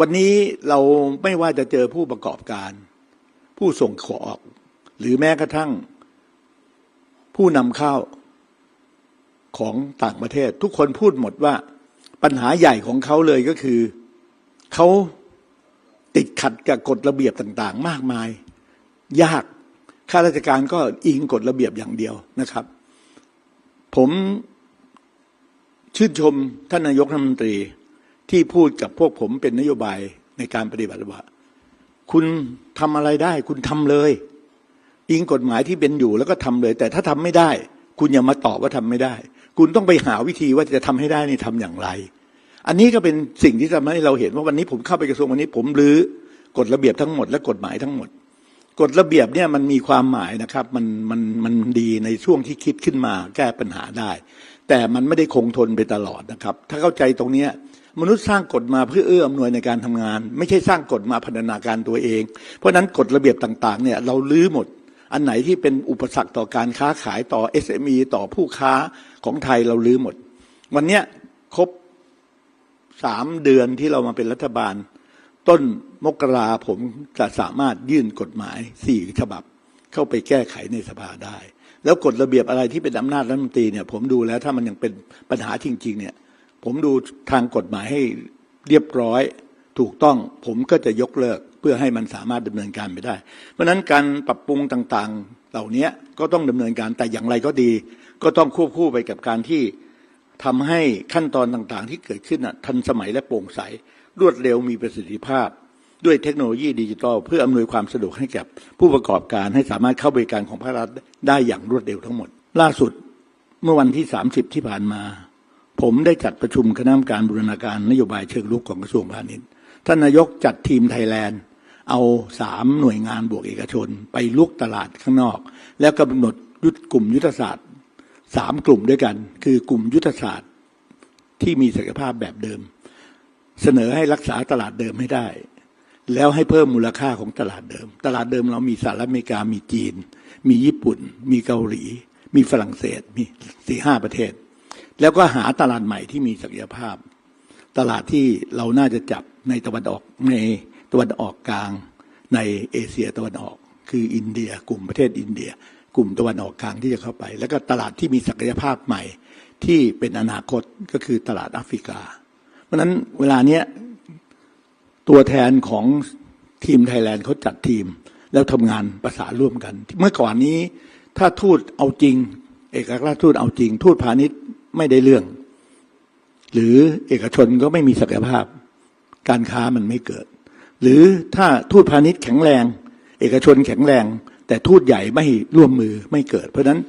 วันนี้เราไม่ว่าจะเจอผู้ประกอบการ ผู้ส่งขออก หรือแม้กระทั่ง ผู้นำเข้าของต่างประเทศ ทุกคนพูดหมดว่าปัญหาใหญ่ของเขาเลยก็คือเขาติดขัดกับกฎระเบียบต่างๆ มากมาย ยากข้าราชการก็อิงกฎระเบียบอย่างเดียวนะครับ ผมชื่นชมท่านนายกรัฐมนตรี ที่พูดกับพวกผมเป็นนโยบายในการปฏิบัติว่า คุณทำอะไรได้ คุณทำเลยอิงกฎหมายที่เป็นอยู่แล้วก็ทำเลย แต่ถ้าทำไม่ได้ คุณอย่ามาตอบว่าทำไม่ได้ คุณต้องไปหาวิธีว่าจะทำให้ได้นี่ทำอย่างไร อันนี้ก็เป็นสิ่งที่ทำให้เราเห็นว่าวันนี้ผมเข้าไปกระทรวงวันนี้ ผมรื้อกฎระเบียบทั้งหมดและกฎหมายทั้งหมดกฎระเบียบเนี่ยมันมีความหมายนะครับ มันมันมันดีในช่วงที่คิดขึ้นมาแก้ปัญหาได้ แต่มันไม่ได้คงทนไปตลอดนะครับ ถ้าเข้าใจตรงเนี้ย มนุษย์สร้างกฎมาเพื่อเอื้ออำนวยในการทำงาน ไม่ใช่สร้างกฎมาพัฒนาการตัวเอง เพราะฉะนั้นกฎระเบียบต่างๆเนี่ยเราลื้อหมด อันไหนที่เป็นอุปสรรคต่อการค้าขายต่อ SME ต่อผู้ค้าของไทยเราลื้อหมด วันเนี้ยครบสามเดือนที่เรามาเป็นรัฐบาล ต้นมกราผมจะสามารถยื่นกฎหมายสี่ฉบับ เข้าไปแก้ไขในสภาได้ แล้วกฎระเบียบอะไรที่เป็นอำนาจรัฐมนตรีเนี่ย ผมดูแล้วถ้ามันยังเป็นปัญหาจริง ๆ เนี่ย ผมดูทางกฎหมายให้เรียบร้อยถูกต้องผมก็จะยกเลิกเพื่อให้มันสามารถดำเนินการไปได้ เพราะฉะนั้นการปรับปรุงต่างๆ เหล่านี้ก็ต้องดำเนินการแต่อย่างไรก็ดี ก็ต้องควบคู่ไปกับการที่ทำให้ขั้นตอนต่างๆ ที่เกิดขึ้นน่ะทันสมัยและโปร่งใส รวดเร็วมีประสิทธิภาพ ด้วยเทคโนโลยีดิจิทัล เพื่ออำนวยความสะดวกให้กับผู้ประกอบการให้สามารถเข้าบริการของภาครัฐได้อย่างรวดเร็วทั้งหมด ล่าสุดเมื่อวันที่ 30 ที่ผ่านมา ผมได้จัดประชุมคณะกรรมการบูรณาการนโยบายเชิงรุกของกระทรวงพาณิชย์ท่านนายกจัดทีมไทยแลนด์ เอาสามหน่วยงานบวกเอกชน ไปลุกตลาดข้างนอก แล้วกำหนดยุทธกลุ่มยุทธศาสตร์สามกลุ่มด้วยกัน คือกลุ่มยุทธศาสตร์ที่มีศักยภาพแบบเดิม เสนอให้รักษาตลาดเดิมให้ได้ แล้วให้เพิ่มมูลค่าของตลาดเดิม ตลาดเดิมเรามีสหรัฐอเมริกามีจีน มีญี่ปุ่น มีเกาหลี มีฝรั่งเศสมีสี่ห้าประเทศ แล้วก็หาตลาดใหม่ที่มีศักยภาพ ตลาดที่เราน่าจะจับในตะวันออกในตะวันออกกลาง ในเอเชียตะวันออก คืออินเดีย กลุ่มประเทศอินเดีย กลุ่มตะวันออกกลางที่จะเข้าไป แล้วก็ตลาดที่มีศักยภาพใหม่ที่เป็นอนาคตก็คือตลาดแอฟริกา เพราะนั้นเวลาเนี้ยตัวแทนของทีมไทยแลนด์เขาจัดทีม แล้วทำงานประสานร่วมกัน เมื่อก่อนนี้ถ้าทูตเอาจริง เอกอัครราชทูตเอาจริง ทูตพาณิชย์ ไม่ได้เรื่อง หรือเอกชนก็ไม่มีศักยภาพ การค้ามันไม่เกิด หรือถ้าทูตพาณิชย์แข็งแรง เอกชนแข็งแรง แต่ทูตใหญ่ไม่ร่วมมือไม่เกิด เพราะนั้น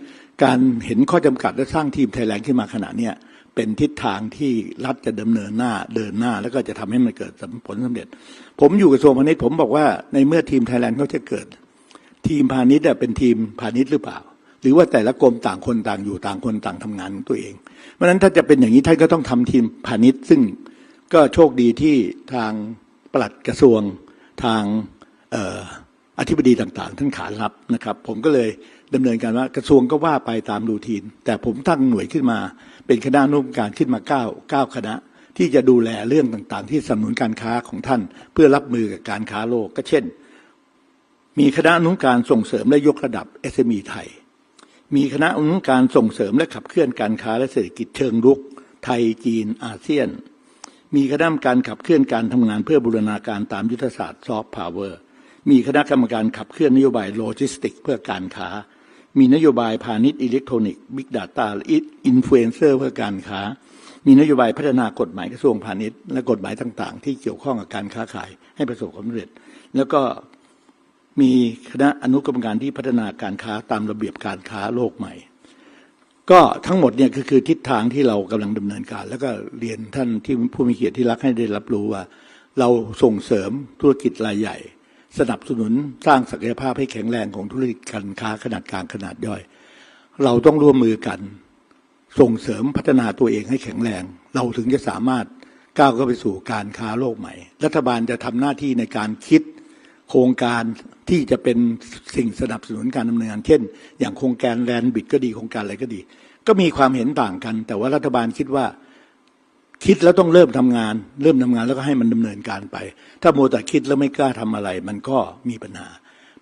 การเห็นข้อจำกัดและสร้างทีมไทยแลนด์ขึ้นมาขณะเนี้ยเป็นทิศทางที่รัฐจะดำเนินหน้าเดินหน้า แล้วก็จะทำให้มันเกิดผลสำเร็จ ผมอยู่กระทรวงพาณิชย์ผมบอกว่าในเมื่อทีมไทยแลนด์เขาจะเกิด ทีมพาณิชย์เป็นทีมพาณิชย์หรือเปล่า รือว่าแต่ละกรมต่างคนต่างอยู่ต่างคนต่างทำงานตัวเอง เพราะฉะนั้นถ้าจะเป็นอย่างนี้ท่านก็ต้องทำทีมพาณิชย์ ซึ่งก็โชคดีที่ทางปลัดกระทรวงทางเอ่อธิบดีต่างๆ ท่านขานรับนะครับ ผมก็เลยดำเนินการว่ากระทรวงก็ว่าไปตามรูทีน แต่ผมตั้งหน่วยขึ้นมา เป็นคณะนุกรรมการขึ้นมาเก้าเก้าคณะ ที่จะดูแลเรื่องต่างๆ ที่สนับสนุนการค้าของท่าน เพื่อรับมือกับการค้าโลกก็เช่น มีคณะนุกรรมการส่งเสริมและยกระดับ SME ไทย มีคณะอนุกรรมการส่งเสริมและขับเคลื่อนการค้าและเศรษฐกิจเชิงรุก ไทยจีน อาเซียน มีคณะกรรมการขับเคลื่อนการทำงานเพื่อบูรณาการตามยุทธศาสตร์ซอฟต์พาวเวอร์มีคณะกรรมการขับเคลื่อนนโยบายโลจิสติก เพื่อการค้า มีนโยบายพาณิชย์อิเล็กทรอนิกส์บิ๊กดาต้าอินฟลูเอนเซอร์เพื่อการค้า มีนโยบายพัฒนากฎหมายกระทรวงพาณิชย์และกฎหมายต่าง ๆ ที่เกี่ยวข้องกับการค้าขายให้ประสบความสำเร็จ แล้วก็ มีคณะอนุกรรมการที่พัฒนาการค้าตามระเบียบการค้าโลกใหม่ ก็ทั้งหมดเนี่ยก็คือทิศทางที่เรากำลังดำเนินการ แล้วก็เรียนท่านที่ผู้มีเกียรติที่รักให้ได้รับรู้ว่า เราส่งเสริมธุรกิจรายใหญ่ สนับสนุนสร้างศักยภาพให้แข็งแรงของธุรกิจการค้าขนาดกลางขนาดย่อย เราต้องร่วมมือกัน ส่งเสริมพัฒนาตัวเองให้แข็งแรง เราถึงจะสามารถก้าวเข้าไปสู่การค้าโลกใหม่ รัฐบาลจะทำหน้าที่ในการคิด ครงการที่จะเป็นสิ่งสนับสนุนการดำเนินงาน เช่น อย่างโครงการแลนบิดก็ดีโครงการอะไรก็ดี ก็มีความเห็นต่างกัน แต่ว่ารัฐบาลคิดว่าคิดแล้วต้องเริ่มทำงาน เริ่มทำงานแล้วก็ให้มันดำเนินการไป ถ้าโมแต่คิดแล้วไม่กล้าทำอะไร มันก็มีปัญหา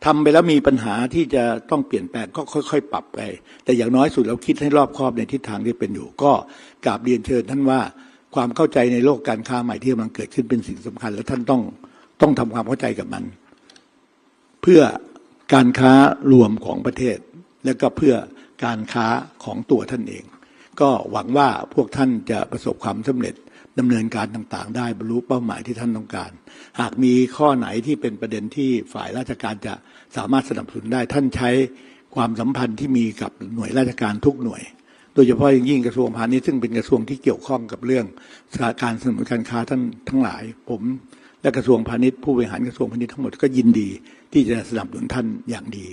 ทำไปแล้วมีปัญหาที่จะต้องเปลี่ยนแปลงก็ค่อย ๆ ปรับไป แต่อย่างน้อยสุดเราคิดให้รอบคอบในทิศทางที่เป็นอยู่ ก็กราบเรียนเชิญท่านว่าความเข้าใจในโลกการค้าใหม่ที่กำลังเกิดขึ้นเป็นสิ่งสำคัญ และท่านต้องต้องทำความเข้าใจกับมัน เพื่อการค้ารวมของประเทศ และก็เพื่อการค้าของตัวท่านเอง ก็หวังว่าพวกท่านจะประสบความสำเร็จดำเนินการต่างๆ ได้บรรลุเป้าหมายที่ท่านต้องการ หากมีข้อไหนที่เป็นประเด็นที่ฝ่ายราชการจะสามารถสนับสนุนได้ท่านใช้ความสัมพันธ์ที่มีกับหน่วยราชการทุกหน่วย โดยเฉพาะอย่างยิ่งกระทรวงพาณิชย์ซึ่งเป็นกระทรวงที่เกี่ยวข้องกับเรื่องการสนับสนุนการค้าท่านทั้งหลาย ผม และกระทรวงพาณิชย์ผู้บริหารกระทรวงพาณิชย์ทั้งหมดก็ยินดีที่จะสนับสนุนท่านอย่างดี